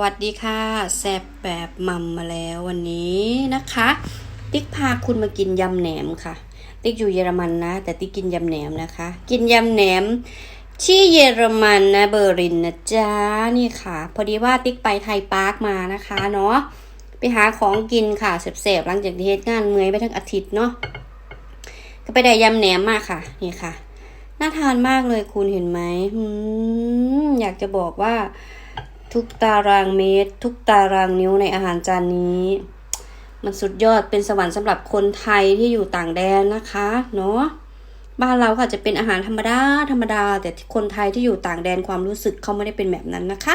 วัสดีค่ะแซบแบบมัมมาแล้ววันนี้นะคะ ติ๊กพาคุณมากินยำแหนมค่ะ ติ๊กอยู่เยอรมันนะ แต่ติ๊กกินยำแหนมนะคะ กินยำแหนมที่เยอรมันนะเบอร์ลินนะจ๊ะนี่ค่ะ พอดีว่าติ๊กไปไทยปาร์คมานะคะเนาะไปหาของกินค่ะเสบๆหลังจากที่เฮ็ดงานเมื่อยไปทั้งอาทิตย์เนาะก็ไปได้ยำแหนมมาค่ะนี่ค่ะน่าทานมากเลยคุณเห็นไหมอืมอยากจะบอกว่า ทุกตารางเมตร ทุกตารางนิ้วในอาหารจานนี้ มันสุดยอดเป็นสวรรค์สำหรับคนไทยที่อยู่ต่างแดนนะคะเนาะบ้านเราก็อาจจะเป็นอาหารธรรมดาธรรมดา แต่คนไทยที่อยู่ต่างแดนความรู้สึกเขาไม่ได้เป็นแบบนั้นนะคะ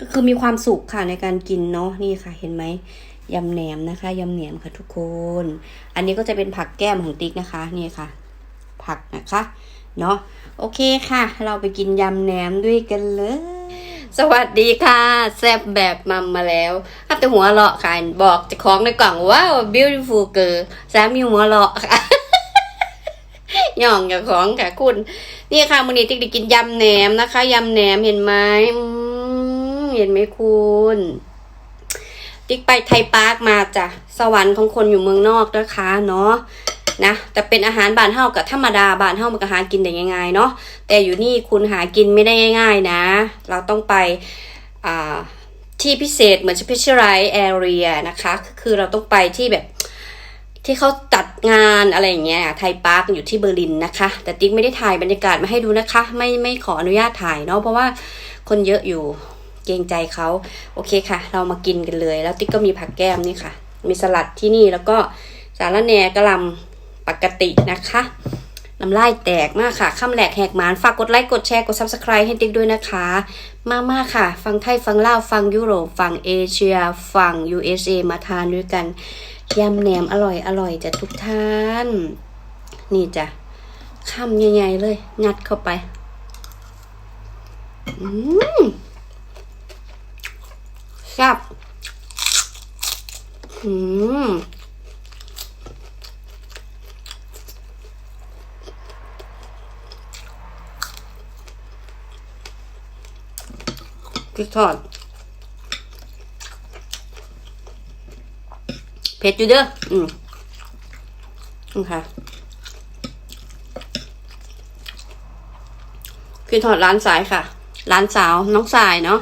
ก็คือมีความสุขค่ะในการกินเนาะนี่ค่ะเห็นไหมยำแหนมนะคะยำแหนมค่ะทุกคน อันนี้ก็จะเป็นผักแก้มของติ๊กนะคะนี่ค่ะ ผักนะคะเนาะโอเคค่ะ เราไปกินยำแหนมด้วยกันเลย สวัสดีค่ะแซบแบบมัมมาแล้วถ้าแต่หัวเราะค่ะบอกจะของในกล่องว้าว beautiful girl สามีหัวเราะค่ะย่องกับของค่ะคุณ นี่ค่ะมื้อนี้ติ๊กได้กินยำแหนมนะคะ ยำแหนมเห็นไหมอืมเห็นไหมคุณติ๊กไปไทยปาร์คมาจ้ะสวรรค์ของคนอยู่เมืองนอกนะคะเนาะ นะแต่เป็นอาหารบ้านเฮากับธรรมดาบ้านเฮามันก็หากินได้ง่ายๆเนาะแต่อยู่นี่คุณหากินไม่ได้ง่าย ๆ นะ เราต้องไปอ่าที่พิเศษเหมือน specialized area นะคะคือเราต้องไปที่แบบที่เขาจัดงานอะไรอย่างเงี้ยไทยปาร์คอยู่ที่เบอร์ลินนะคะ แต่ติ๊กไม่ได้ถ่ายบรรยากาศมาให้ดูนะคะ ไม่ไม่ขออนุญาตถ่ายเนาะเพราะว่าคนเยอะอยู่เกรงใจเขาโอเคค่ะ เรามากินกันเลย แล้วติ๊กก็มีผักแก้มนี่ค่ะ มีสลัดที่นี่แล้วก็สาระแหน่กระลำ ปกตินะคะน้ำลายแตกมากค่ะคำแหลกแหกหมาน ฝากกดไลค์ กดแชร์ กด subscribe ให้ติ๊กด้วยนะคะ มากมากค่ะ ฟังไทย ฟังลาว ฟังยุโรป ฟังเอเชีย ฟัง USA มาทานด้วยกันยำแหนมอร่อยอร่อยจ้ะทุกท่าน นี่จ้ะคำใหญ่ๆเลย งัดเข้าไป อืมแซ่บอืม พริกทอดเผ็ดอยู่เด้ออืมนี่ค่ะคือถอดร้านสายค่ะ ร้านสาวน้องสายเนาะ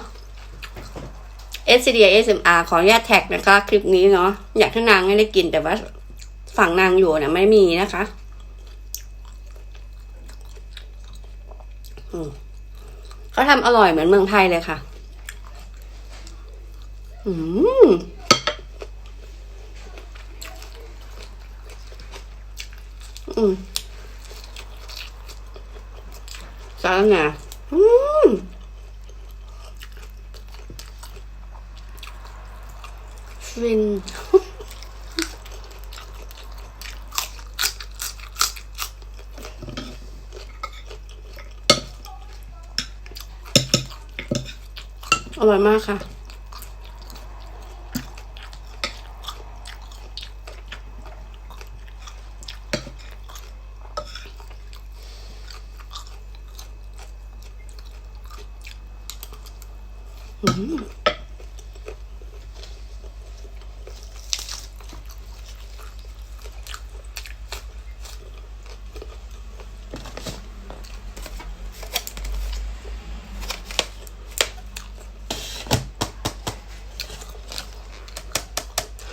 SCD SMR ขออนุญาตแท็กนะคะ คลิปนี้เนาะ อยากให้นางไม่ได้กินแต่ว่าฝั่งนางอยู่เนี่ยไม่มีนะคะอืมเขาทำอร่อยเหมือนเมืองไทยเลยค่ะ อืมอืมสาระแหน่อืมฟินอร่อยมากค่ะ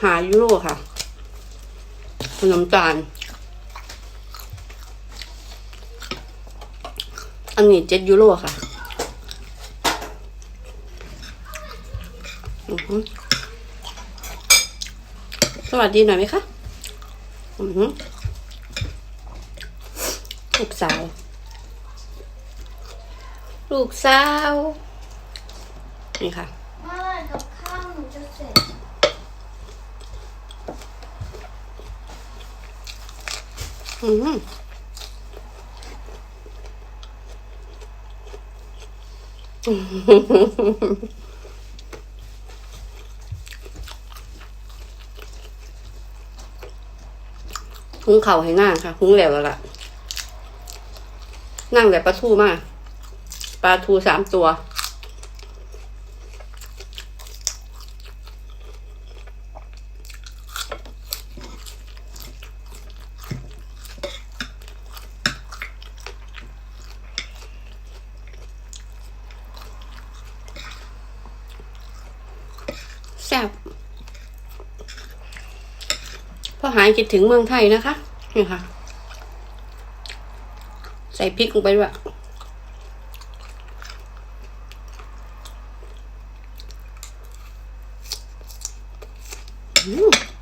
หายูโรค่ะขนมจานอันนี้เจ็ดยูโรค่ะสวัสดีหน่อยไหมคะอือหือลูกสาว ลูกสาว นี่ค่ะ เมื่อไหร่กับข้าวหนูจะเสร็จ อืมหุงเข่าให้ง่าค่ะหุงแล้วแล้วล่ะ นั่งแบบปลาทูมาก ปลาทูสามตัว หายคิดถึงเมืองไทยนะคะ นี่ค่ะ ใส่พริกลงไปด้วยอืม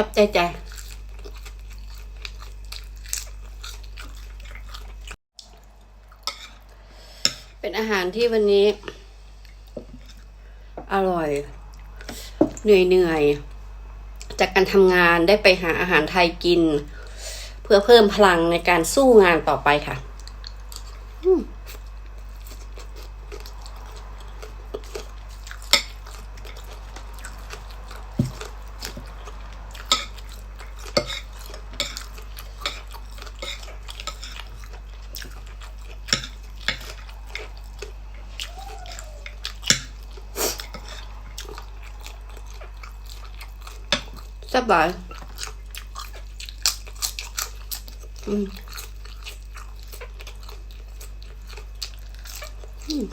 ชอบใจใจ เป็นอาหารที่วันนี้ อร่อย เหนื่อยเหนื่อยๆจากการทำงานได้ไปหาอาหารไทยกิน เพื่อเพิ่มพลังในการสู้งานต่อไปค่ะ อืม สบายอืมอืม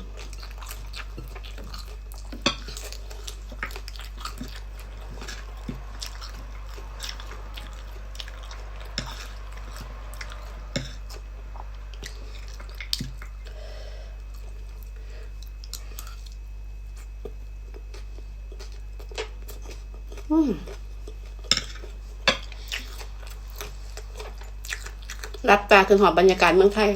อืม รับตาคือหอบบรรยากาศเมืองไทย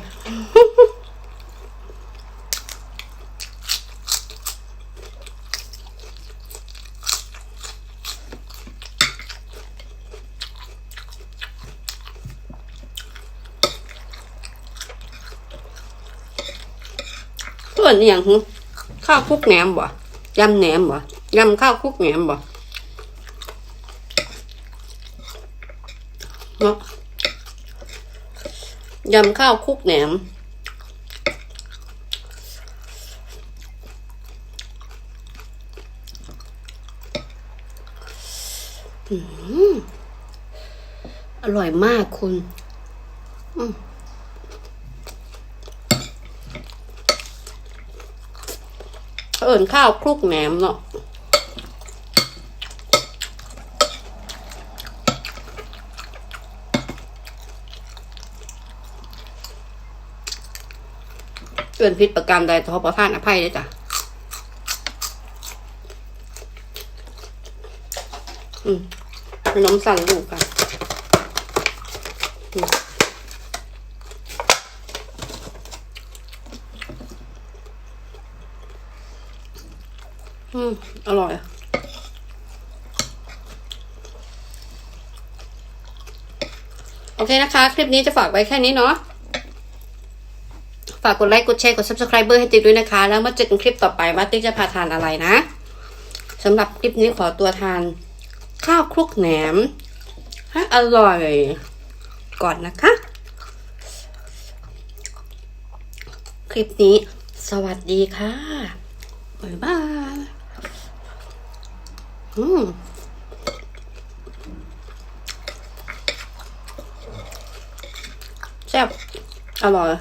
ส่วนอย่างข้าวคลุกแหนมบ่ยำแหนมบ่ยำข้าวคลุกแหนมบ่เนาะ ยำข้าวคลุกแหนม อร่อยมากคุณเอิญข้าวคลุกแหนมเนาะ เกินพิษประการใดขอประทานอภัยด้วยจ้ะอืมขนมสั่งลูกค่ะอืมอืม อร่อยโอเคนะคะ คลิปนี้จะฝากไว้แค่นี้เนาะ ฝากกดไลค์กดแชร์กด subscribe ให้ติ๊กด้วยนะคะ แล้วมาเจอกันคลิปต่อไปว่าติ๊กจะพาทานอะไรนะสำหรับคลิปนี้ขอตัวทาน ข้าวคลุกแหนมให้อร่อยก่อนนะคะ คลิปนี้ สวัสดีค่ะบ๊ายบายอืมแซ่บอร่อย